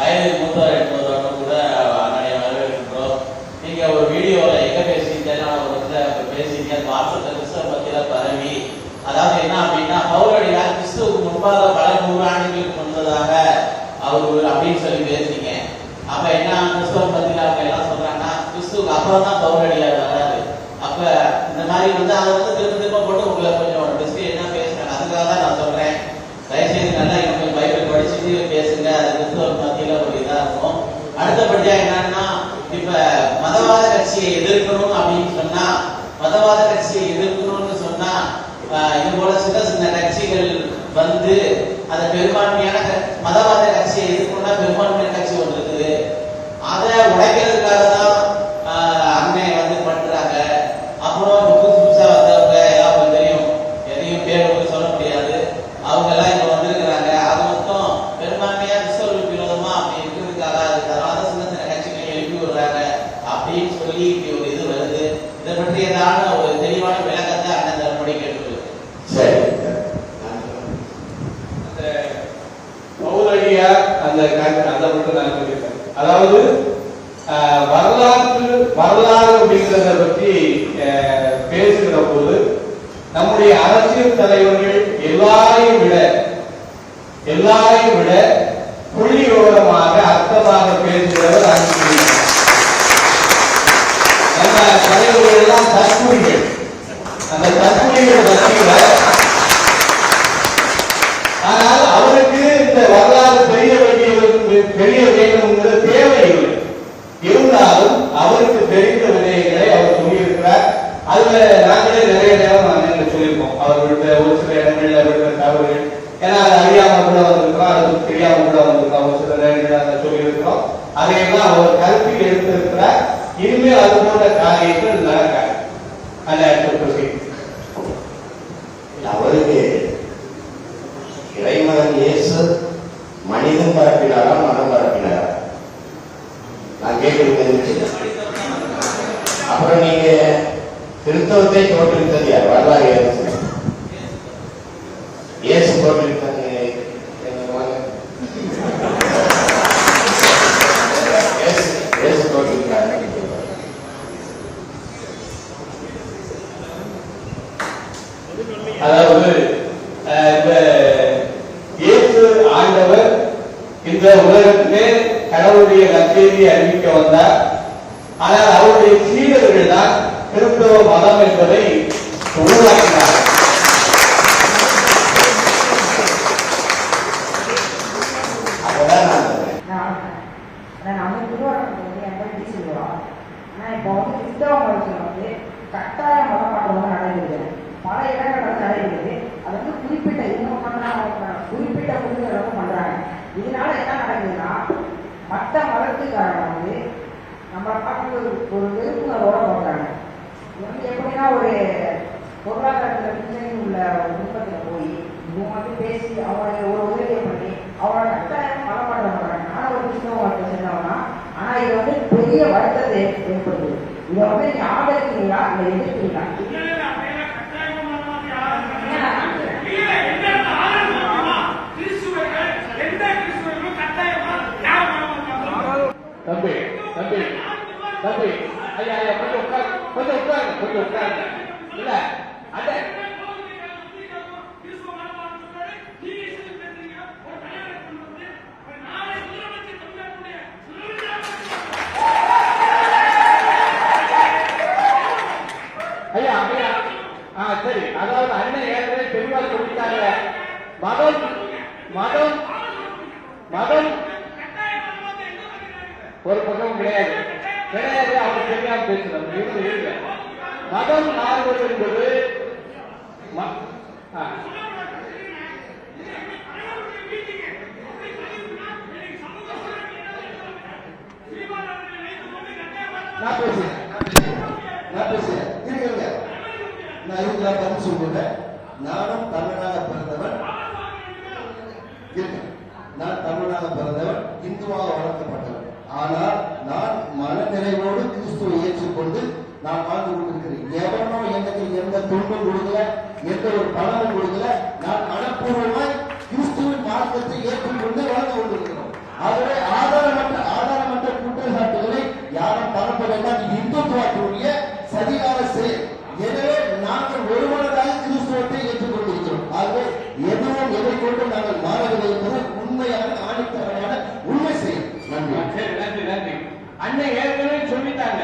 வயதில் மூத்தவர் என்பதோட கூட அண்ணனை வரவேற்கின்றோம் நீங்க ஒரு வீடியோல எங்க பேசிட்டேன்னா ஒரு இடத்துல இப்ப பேசிங்க வாட்ஸ்அப்ல கிறிஸ்தவ பத்தியில பரவி. அதாவது என்ன அப்படின்னா பௌரடியார் கிறிஸ்துவுக்கு முன்பாக பல நூறு ஆண்டுகளுக்கு அவர் அப்படின்னு சொல்லி பேசுறீங்க அப்ப என்ன கிறிஸ்தவ பத்தியில அவங்க எல்லாம் சொல்றாங்கன்னா கிறிஸ்துவுக்கு அப்புறம் தான் பௌரடியார் வராது அப்ப இந்த மாதிரி வந்து அதை வந்து திரும்ப திரும்ப போட்டு உங்களை கொஞ்சம் பெஸ்ட் என்ன பேசுறாங்க அதுக்காக தான் நான் சொல்றேன் தயவுசெய்து நல்லா எனக்கு பைபிள் படிச்சுட்டு பேசுங்க அது கிறிஸ்துவ மத்தியில ஒரு இதா இருக்கும் அடுத்தபடியா என்னன்னா இப்ப மதவாத கட்சியை எதிர்க்கணும் அப்படின்னு சொன்னா மதவாத கட்சியை எதிர்க்கணும்னு சொன்னா ஆஹ், இது போல சின்ன சின்ன கட்சிகள் வந்து அந்த பெரும்பான்மையான மதவாத கட்சியை எதிர்க்கணும்னா பெரும்பான்மையான கட்சி ஒன்று இருக்குது அதை உடைக்கிறதுக்காக தான் ஆஹ், அண்ணன் வந்து பண்றாங்க அப்புறம் இப்ப புதுசு புதுசா வந்தவங்க எல்லாம் உங்களுக்கு தெரியும் எதையும் பேர் வந்து சொல்ல முடியாது அவங்க எல்லாம் இங்க வந்திருக்கிறாங்க அது மொத்தம் பெரும்பான்மையா கிறிஸ்தவர்களுக்கு விரோதமா அப்படி இருக்கிறதுக்காக அதுக்காக சின்ன சின்ன கட்சிகளை எழுப்பி விடுறாங்க அப்படின்னு சொல்லி இப்படி ஒரு இது வருது இதை பற்றியதான ஒரு தெளிவான விளக்கத்தை அண்ணன் தரப்படி கேட்டுக்கொள்கிறேன் சரி அந்த பௌரடியார் அந்த காட்சி அதாவது வரலாற்று வரலாறு அப்படிங்கிறத பற்றி பேசுகிற போது நம்முடைய அரசியல் தலைவர்கள் எல்லாரையும் விட எல்லாரையும் விட புள்ளி விவரமாக அர்த்தமாக பேசுகிறவர் நம்ம தலைவர்கள் எல்லாம் தற்கொலைகள் அந்த தற்கொலைகள் மத்தியில ஆனால் அவருக்கு இந்த வரலாறு தெரிய வேண்டியவருக்கு தெரிய வேண்டும்ங்கிற தேவையில்லை. இருந்தாலும் அவருக்கு தெரிந்த விடயங்களை அவர் சொல்லியிருக்கிறார். அதுல நாங்களே நிறைய நேரம் நாங்கள் சொல்லியிருக்கோம். அவர்களுடைய ஒரு சில இடங்களில் விடுற தவறுகள் ஏன்னா அது அறியாம கூட வந்திருக்கிறோம் அது தெரியாம கூட வந்திருக்கிறோம் ஒரு சில நேரங்களில் சொல்லியிருக்கிறோம். அதையெல்லாம் அவர் கருத்தில் எடுத்திருக்கிறார். இனிமேல் அது போன்ற காரியங்கள் நடக்காது. அந்த நான் கேட்கிறது அப்புறம் நீங்க கிறிஸ்தவத்தை தோற்றுவித்தது யார்? வரலாறு கடவுளுடைய நற்செய்தியை அறிவிக்க வந்தார். ஆனால் அவருடைய சீடர்கள் தான் கிறிஸ்தவ மதம் என்பதை உருவாக்கினார். நான் இப்போ கட்டாய மதம் மாற்றம் பல இடங்கள் அது வந்து குறிப்பிட்ட இன்னும் பண்றாங்க குறிப்பிட்ட பண்றாங்க. இதனால என்ன நடக்குதுன்னா மற்ற மதத்துக்காரங்க வந்து நம்ம பார்த்து ஒரு ஒரு வெறுப்புணர்வோட போடுறாங்க இது வந்து எப்படின்னா ஒரு பொருளாதாரத்தில் பின்னணி உள்ள ஒரு குடும்பத்தில் போய் இவங்க வந்து பேசி அவங்களை ஒரு உதவியை பண்ணி அவங்களோட கட்டாயம் மனப்பாடம் பண்றாங்க. நானும் ஒரு கிறிஸ்தவ வாழ்க்கை சேர்ந்தவனா ஆனால் இது வந்து பெரிய வருத்தத்தை ஏற்படுது இதை வந்து நீ ஆதரிக்கிறீங்களா? இல்லை எதிர்க்கிறீங்களா? Tapi, tapi, tapi, ayah ayah penuhkan penuhkan penuhkan. Jelas ada. பக்கம் கிடையாது. கிடையாது அவங்க தெரியாம பேசுறாங்க. இருந்து மதம் மாறுவது என்பது நான் பேசுறேன். நான் பேசுறேன். இருங்க நான் இதுக்கு நான் பதில் சொல்றேன். நானும் தமிழனாக பிறந்தவன். இருங்க. நான் தமிழனாக பிறந்தவன். இந்துவாக வளர்க்கப்பட்டவன். ஆனால் நான் மன கிறிஸ்துவை ஏற்றுக்கொண்டு நான் வாழ்ந்து கொண்டிருக்கிறேன். எவனோ எனக்கு எந்த துன்பம் கொடுக்கல எந்த ஒரு பணமும் கொடுக்கல நான் மனப்பூர்வமாய் கிறிஸ்துவின் மார்க்கத்தை ஏற்றுக்கொண்டு வாழ்ந்து கொண்டிருக்கிறோம். ஆகவே ஆதாரமற்ற ஆதாரமற்ற குற்றச்சாட்டுகளை யாரும் பரப்ப வேண்டாம். இந்துத்துவாக்குடைய சரியான செயல். எனவே அண்ணன் ஏற்கனவே சொல்லிட்டாங்க.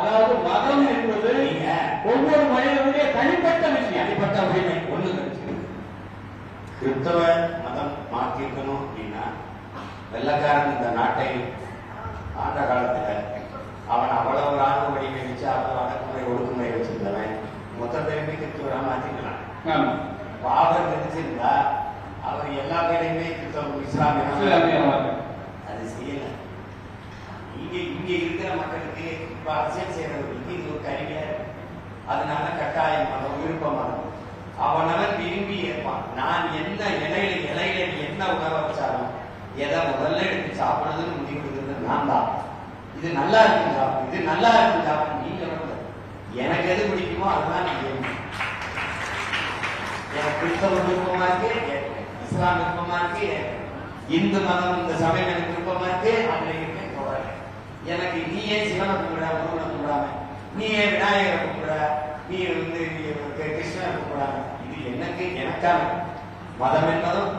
அதாவது மதம் என்பது ஒவ்வொரு மனிதனுடைய தனிப்பட்ட விஷயம் தனிப்பட்ட உரிமை. ஒண்ணு கிறிஸ்தவ மதம் மாற்றிருக்கணும் அப்படின்னா வெள்ளக்காரன் இந்த நாட்டை ஆண்ட காலத்துல அவன் அவ்வளவு ராணுவ வடிவை வச்சு அவ்வளவு அடக்குமுறை ஒடுக்குமுறை வச்சிருந்தவன் மொத்த பேருமே கிறிஸ்துவரா மாற்றிக்கலாம் ஆமா. பாபர் நினைச்சிருந்தா அவர் எல்லா பேரையுமே கிறிஸ்தவ இஸ்லாமிய இஸ்லாமியமாக. அது செய்யல இங்க இங்க இருக்கிற மக்களுக்கு இப்ப அரசியல் செய்யறவர்களுக்கு இது ஒரு கருவியா இருக்கு. அதனால கட்டாயம் மதம் விருப்ப மதம் அவனவன் விரும்பி ஏற்பான் நான் என்ன இலையில இலையில என்ன உணவை வச்சாலும் எதை முதல்ல எடுத்து சாப்பிடுறதுன்னு முடிவெடுக்கிறது நான் தான். இது நல்லா இருக்கு சாப்பிடு இது நல்லா இருக்கு சாப்பிடும் நீங்க எனக்கு எது பிடிக்குமோ அதுதான் நீ எனக்கு கிறிஸ்தவ விருப்பமா இருக்கு இஸ்லாம் விருப்பமா இருக்கு இந்து மதம் இந்த சமயம் எனக்கு விருப்பமா இருக்கு அதுல இருக்க எனக்கு நீ ஏன் சிவனை கும்பிட முருகனை கும்பிடாம நீ ஏன் விநாயகரை கும்பிட நீ வந்து கிருஷ்ணனை கும்பிடாம இது எனக்கு எனக்கான மதம் என்பதும்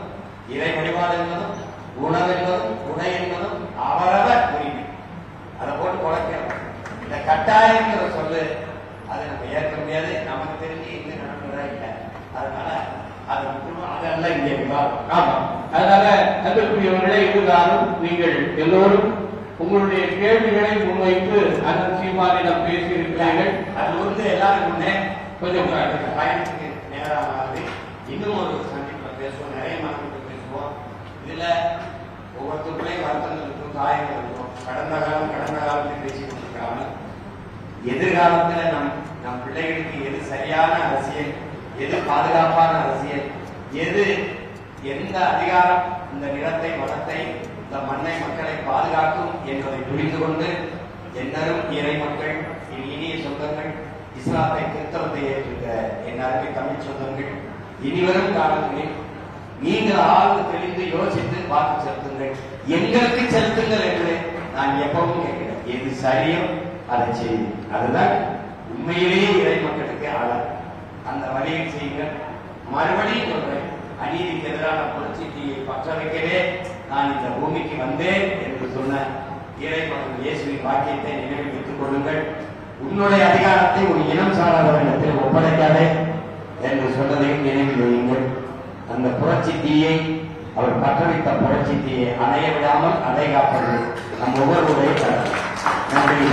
இறை வழிபாடு என்பதும் உணவு என்பதும் உடை என்பதும் அவரவர் உரிமை. அதை போட்டு குறைக்கிறோம் இந்த கட்டாயங்கிற சொல்லு அதை நம்ம ஏற்க முடியாது. நமக்கு தெரிஞ்சு எங்க நடக்கிறதா இல்லை. அதனால அது முக்கியமா அதெல்லாம் இங்கே விவாதம். ஆமா. அதனால அன்புக்குரியவர்களே இருந்தாலும் நீங்கள் எல்லோரும் உங்களுடைய கேள்விகளை முன்வைத்து அண்ணன் சீமானிடம் பேசியிருக்கிறார்கள். அது வந்து எல்லாரும் முன்னே கொஞ்சம் பயணத்துக்கு நேரமாகுது இன்னும் ஒரு சந்திப்பில் பேசுவோம். நிறைய மக்கள்கிட்ட பேசுவோம். இதுல ஒவ்வொருத்தருக்குள்ளேயும் வருத்தங்கள் இருக்கும் காயங்கள் இருக்கும். கடந்த காலம் கடந்த காலத்தில் பேசி இருக்காங்க எதிர்காலத்துல நம் நம் பிள்ளைகளுக்கு எது சரியான அரசியல் எது பாதுகாப்பான அரசியல் எது எந்த அதிகாரம் இந்த நிலத்தை வளத்தை இந்த மண்ணை மக்களை பாதுகாக்கும் என்பதை புரிந்து கொண்டு என்னரும் இறை மக்கள் என் இனிய சொந்தங்கள் இஸ்லாத்தை கிறித்தவத்தை ஏற்றுக்க என் அருமை தமிழ் சொந்தங்கள் இனிவரும் காலங்களில் நீங்கள் ஆழ்ந்து தெளிந்து யோசித்து பார்த்து செலுத்துங்கள். எங்களுக்கு செலுத்துங்கள் என்று நான் எப்பவும் கேட்கிறேன். எது சரியோ அதை செய்யுங்க அதுதான் உண்மையிலேயே இறை மக்களுக்கு ஆளர் அந்த வழியை செய்யுங்கள். மறுபடியும் சொல்றேன். அநீதிக்கு எதிரான புரட்சி தீயை பற்ற வைக்கவே நான் இந்த பூமிக்கு வந்தேன் என்று சொன்ன இறைவனும் இயேசுவின் வாக்கியத்தை நினைவில் வைத்துக் கொள்ளுங்கள். உன்னுடைய அதிகாரத்தை ஒரு இனம் சாராதவரிடத்தில் ஒப்படைக்காதே என்று சொன்னதையும் நினைவில் வையுங்கள். அந்த புரட்சி தீயை அவர் பற்றவித்த புரட்சி தீயை அணைய விடாமல் அதை காப்பது நம் ஒவ்வொருடைய நன்றி